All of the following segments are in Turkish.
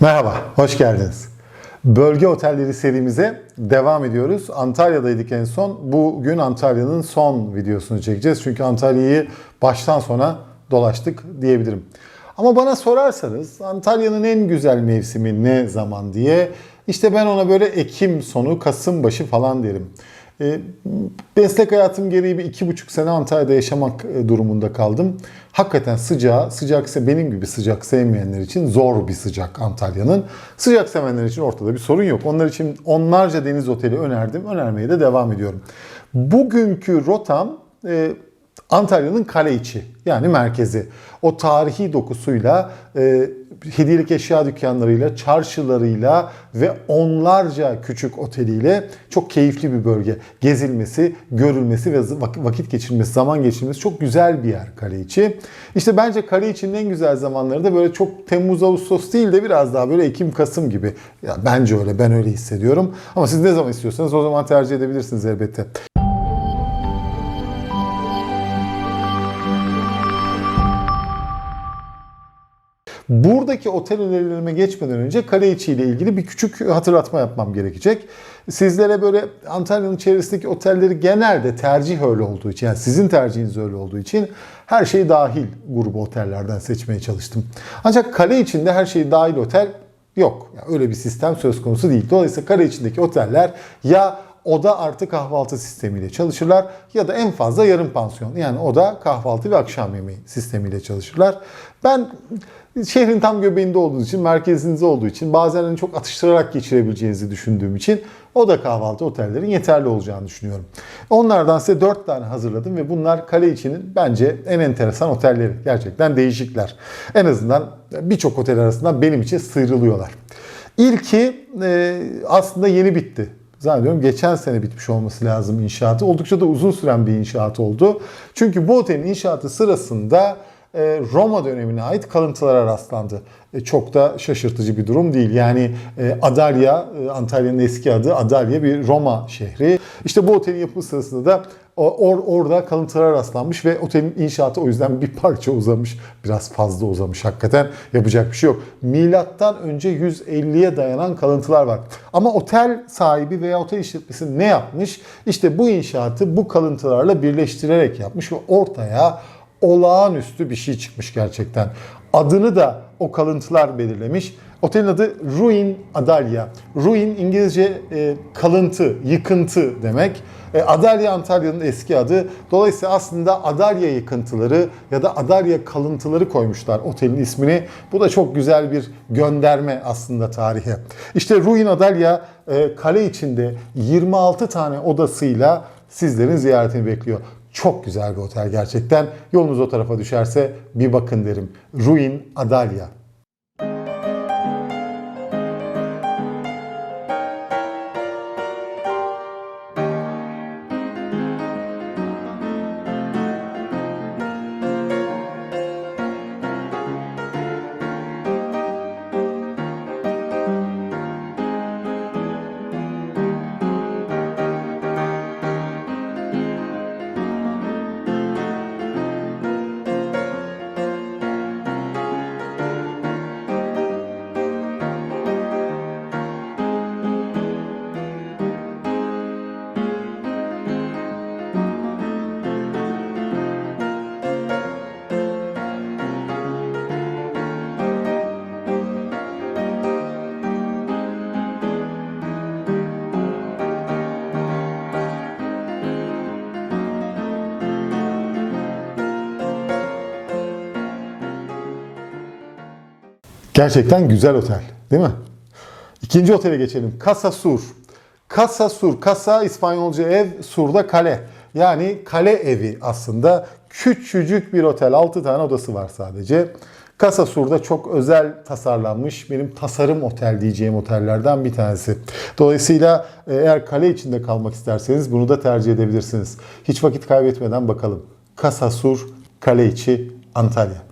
Merhaba, hoş geldiniz. Bölge otelleri serimize devam ediyoruz. Antalya'daydık en son. Bugün Antalya'nın son videosunu çekeceğiz. Çünkü Antalya'yı baştan sona dolaştık diyebilirim. Ama bana sorarsanız Antalya'nın en güzel mevsimi ne zaman diye işte ben ona böyle Ekim sonu, Kasım başı falan derim. Meslek hayatım gereği bir iki buçuk sene Antalya'da yaşamak e, durumunda kaldım. Hakikaten sıcağı, sıcaksa benim gibi sıcak sevmeyenler için zor bir sıcak Antalya'nın. Sıcak sevenler için ortada bir sorun yok. Onlar için onlarca deniz oteli önerdim. Önermeye de devam ediyorum. Bugünkü rotam e, Antalya'nın kale içi yani merkezi. O tarihi dokusuyla, e, hediyelik eşya dükkanlarıyla, çarşılarıyla ve onlarca küçük oteliyle çok keyifli bir bölge. Gezilmesi, görülmesi ve vak- vakit geçirmesi, zaman geçirmesi çok güzel bir yer kale içi. İşte bence kale içinin en güzel zamanları da böyle çok Temmuz, Ağustos değil de biraz daha böyle Ekim, Kasım gibi. Ya bence öyle, ben öyle hissediyorum. Ama siz ne zaman istiyorsanız o zaman tercih edebilirsiniz elbette. Buradaki otel önerilerime geçmeden önce kale içi ile ilgili bir küçük hatırlatma yapmam gerekecek. Sizlere böyle Antalya'nın çevresindeki otelleri genelde tercih öyle olduğu için, yani sizin tercihiniz öyle olduğu için her şey dahil grubu otellerden seçmeye çalıştım. Ancak kale içinde her şey dahil otel yok. Yani öyle bir sistem söz konusu değil. Dolayısıyla kale içindeki oteller ya oda artı kahvaltı sistemiyle çalışırlar ya da en fazla yarım pansiyon. Yani oda kahvaltı ve akşam yemeği sistemiyle çalışırlar. Ben şehrin tam göbeğinde olduğu için, merkezinizde olduğu için, bazen hani çok atıştırarak geçirebileceğinizi düşündüğüm için oda kahvaltı otellerin yeterli olacağını düşünüyorum. Onlardan size 4 tane hazırladım ve bunlar kale içinin bence en enteresan otelleri. Gerçekten değişikler. En azından birçok otel arasından benim için sıyrılıyorlar. İlki e, aslında yeni bitti. Zannediyorum geçen sene bitmiş olması lazım inşaatı. Oldukça da uzun süren bir inşaat oldu. Çünkü bu otelin inşaatı sırasında Roma dönemine ait kalıntılara rastlandı. E, Çok da şaşırtıcı bir durum değil. Yani e, Adalya, e, Antalya'nın eski adı Adalya bir Roma şehri. İşte bu otelin yapımı sırasında da or, orada kalıntılara rastlanmış ve otelin inşaatı o yüzden bir parça uzamış. Biraz fazla uzamış hakikaten. Yapacak bir şey yok. Milattan önce 150'ye dayanan kalıntılar var. Ama otel sahibi veya otel işletmesi ne yapmış? İşte bu inşaatı bu kalıntılarla birleştirerek yapmış ve ortaya olağanüstü bir şey çıkmış gerçekten. Adını da o kalıntılar belirlemiş. Otelin adı Ruin Adalya. Ruin İngilizce e, kalıntı, yıkıntı demek. E, Adalya Antalya'nın eski adı. Dolayısıyla aslında Adalya yıkıntıları ya da Adalya kalıntıları koymuşlar otelin ismini. Bu da çok güzel bir gönderme aslında tarihe. İşte Ruin Adalya e, kale içinde 26 tane odasıyla sizlerin ziyaretini bekliyor. Çok güzel bir otel gerçekten. Yolunuz o tarafa düşerse bir bakın derim. Ruin Adalya. Gerçekten güzel otel değil mi? İkinci otele geçelim. Casa Sur. Casa Sur. Casa İspanyolca ev, Sur'da kale. Yani kale evi aslında. Küçücük bir otel. 6 tane odası var sadece. Casa Sur'da çok özel tasarlanmış benim tasarım otel diyeceğim otellerden bir tanesi. Dolayısıyla e, eğer kale içinde kalmak isterseniz bunu da tercih edebilirsiniz. Hiç vakit kaybetmeden bakalım. Casa Sur, kale içi, Antalya.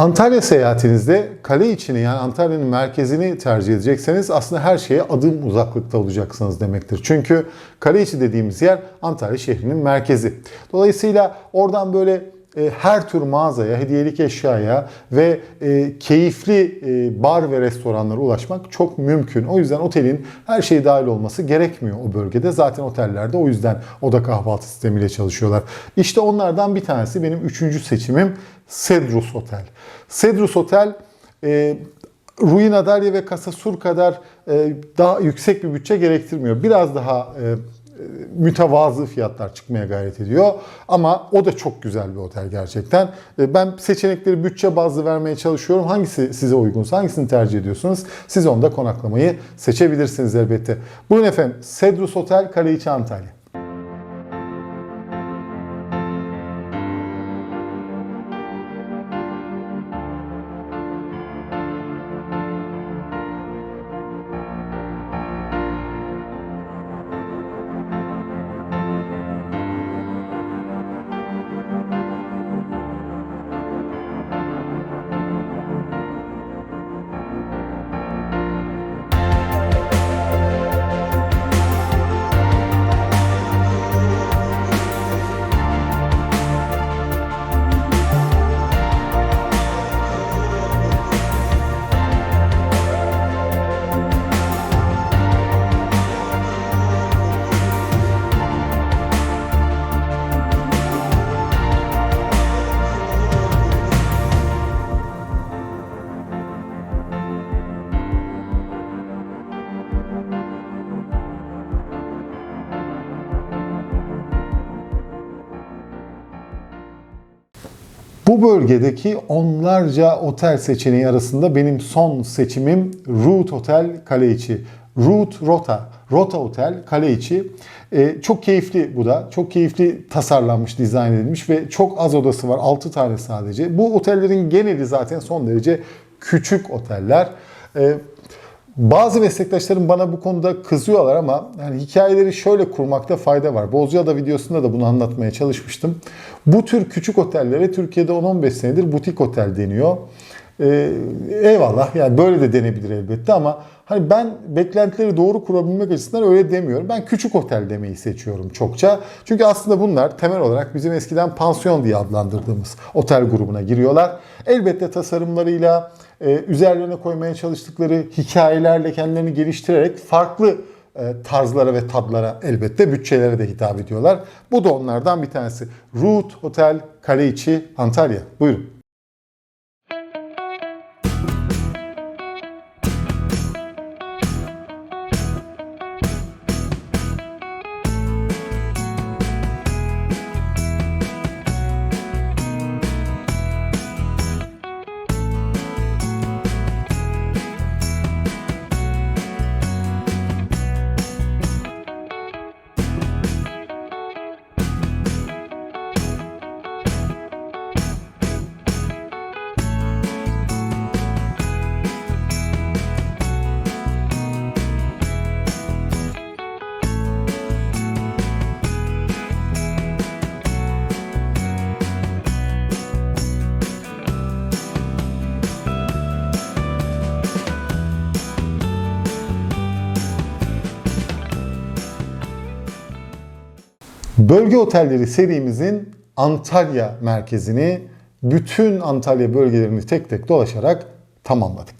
Antalya seyahatinizde kale içini yani Antalya'nın merkezini tercih edecekseniz aslında her şeye adım uzaklıkta olacaksınız demektir. Çünkü kale içi dediğimiz yer Antalya şehrinin merkezi. Dolayısıyla oradan böyle e, her tür mağazaya, hediyelik eşyaya ve e, keyifli e, bar ve restoranlara ulaşmak çok mümkün. O yüzden otelin her şey dahil olması gerekmiyor o bölgede. Zaten otellerde o yüzden oda kahvaltı sistemiyle çalışıyorlar. İşte onlardan bir tanesi benim üçüncü seçimim Cedrus Otel. Cedrus Otel e, Rui Nadarya ve Casa Sur kadar daha yüksek bir bütçe gerektirmiyor. Biraz daha mütevazı fiyatlar çıkmaya gayret ediyor. Ama o da çok güzel bir otel gerçekten. E, Ben seçenekleri bütçe bazlı vermeye çalışıyorum. Hangisi size uygunsa, hangisini tercih ediyorsunuz? Siz onda konaklamayı seçebilirsiniz elbette. Buyurun efendim. Cedrus Otel Kaleiçi Antalya. Bu bölgedeki onlarca otel seçeneği arasında benim son seçimim Root Otel Kaleiçi. Root Rota, Rota Otel Kaleiçi. Ee, çok keyifli bu da. Çok keyifli tasarlanmış, dizayn edilmiş ve çok az odası var. 6 tane sadece. Bu otellerin geneli zaten son derece küçük oteller. Ee, bazı meslektaşlarım bana bu konuda kızıyorlar ama yani hikayeleri şöyle kurmakta fayda var. Bozcaada videosunda da bunu anlatmaya çalışmıştım. Bu tür küçük otellere Türkiye'de 10-15 senedir butik otel deniyor. Ee, eyvallah yani böyle de denebilir elbette ama hani ben beklentileri doğru kurabilmek açısından öyle demiyorum. Ben küçük otel demeyi seçiyorum çokça. Çünkü aslında bunlar temel olarak bizim eskiden pansiyon diye adlandırdığımız otel grubuna giriyorlar. Elbette tasarımlarıyla, üzerlerine koymaya çalıştıkları hikayelerle kendilerini geliştirerek farklı e, tarzlara ve tadlara elbette bütçelere de hitap ediyorlar. Bu da onlardan bir tanesi. Root Hotel Kaleiçi Antalya. Buyurun. Bölge otelleri serimizin Antalya merkezini bütün Antalya bölgelerini tek tek dolaşarak tamamladık.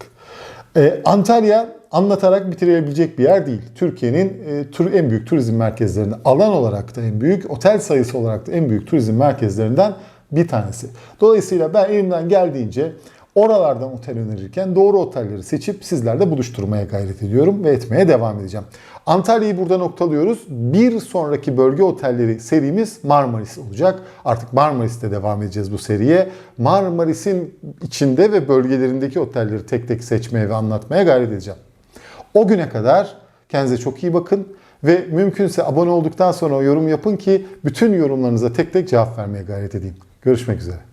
Ee, Antalya anlatarak bitirilebilecek bir yer değil. Türkiye'nin e, tur, en büyük turizm merkezlerinden, alan olarak da en büyük, otel sayısı olarak da en büyük turizm merkezlerinden bir tanesi. Dolayısıyla ben elimden geldiğince oralardan otel önerirken doğru otelleri seçip sizlerle buluşturmaya gayret ediyorum ve etmeye devam edeceğim. Antalya'yı burada noktalıyoruz. Bir sonraki bölge otelleri serimiz Marmaris olacak. Artık Marmaris'te devam edeceğiz bu seriye. Marmaris'in içinde ve bölgelerindeki otelleri tek tek seçmeye ve anlatmaya gayret edeceğim. O güne kadar kendinize çok iyi bakın ve mümkünse abone olduktan sonra yorum yapın ki bütün yorumlarınıza tek tek cevap vermeye gayret edeyim. Görüşmek üzere.